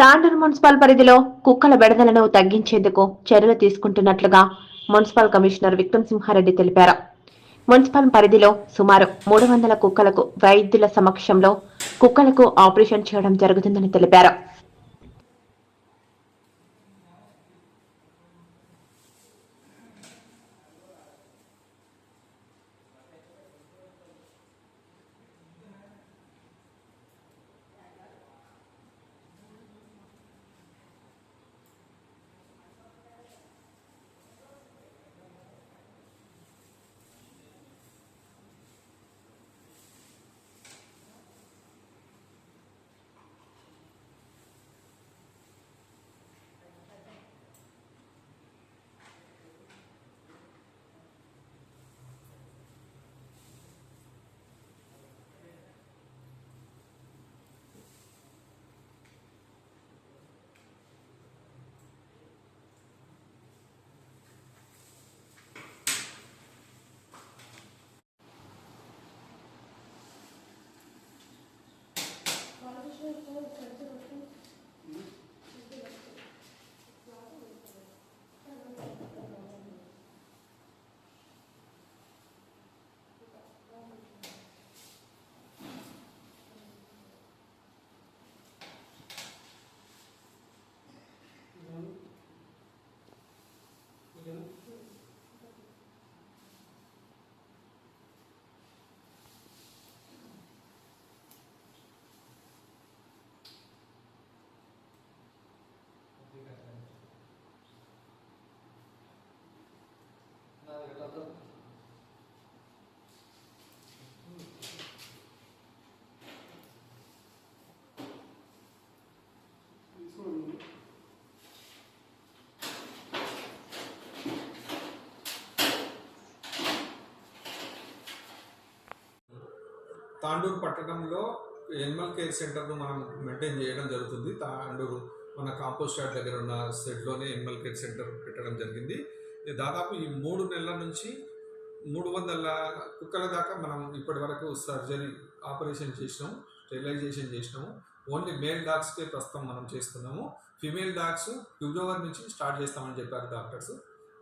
Tandur municipal పరిధిలో కుక్కల బెడదలను తగ్గించేందుకు చర్యలు తీసుకుంటున్నట్లుగా మున్సిపల్ కమిషనర్ విక్రమ్ సింహారెడ్డి తెలిపారు. మున్సిపల్ పరిధిలో సుమారు మూడు వందల కుక్కలకు వైద్యుల సమక్షంలో కుక్కలకు ఆపరేషన్ చేయడం జరుగుతుందని తెలిపారు. 이거는 తాండూరు పట్టణంలో ఎనిమల్ కేర్ సెంటర్ను మనం మెయింటైన్ చేయడం జరుగుతుంది. తాండూరు మన కాంపోస్ట్ యార్డ్ దగ్గర ఉన్న సెట్లోనే ఎనిమల్ కేర్ సెంటర్ పెట్టడం జరిగింది. దాదాపు ఈ మూడు నెలల నుంచి మూడు వందల కుక్కల దాకా మనం ఇప్పటి వరకు సర్జరీ ఆపరేషన్ చేసినాము స్టెరిలైజేషన్ చేసినాము. ఓన్లీ మేల్ డాగ్స్కే ప్రస్తుతం మనం చేస్తున్నాము. ఫిమేల్ డాగ్స్ ఫిబ్రవరి నుంచి స్టార్ట్ చేస్తామని చెప్పారు డాక్టర్స్.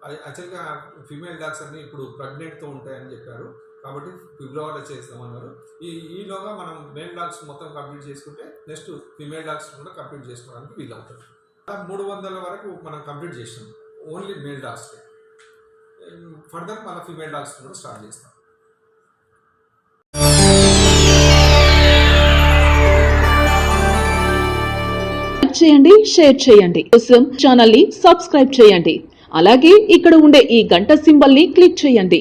అది యాక్చువల్గా ఫిమేల్ డాగ్స్ అన్ని ఇప్పుడు ప్రెగ్నెంట్తో ఉంటాయని చెప్పారు. కాబట్టి ఫిబ్రవరిలో చేస్తామన్నారు. ఈ ఈలోగా మనం మేల్ డాగ్స్ మొత్తం కంప్లీట్ చేసుకుంటే నెక్స్ట్ ఫిమేల్ డాగ్స్ కూడా కంప్లీట్ చేసుకోవడానికి వీలవుతుంది. మూడు వందల వరకు మనం కంప్లీట్ చేసినాం ఓన్లీ మేల్ డాగ్స్కి ఫర్దర్ మన ఫిమేల్ డాగ్స్ కూడా స్టార్ట్ చేస్తాం. చేయండి షేర్ చేయండి. కోసం ఛానల్ని సబ్స్క్రైబ్ చేయండి. అలాగే ఇక్కడ ఉండే ఈ గంట సింబల్ని క్లిక్ చేయండి.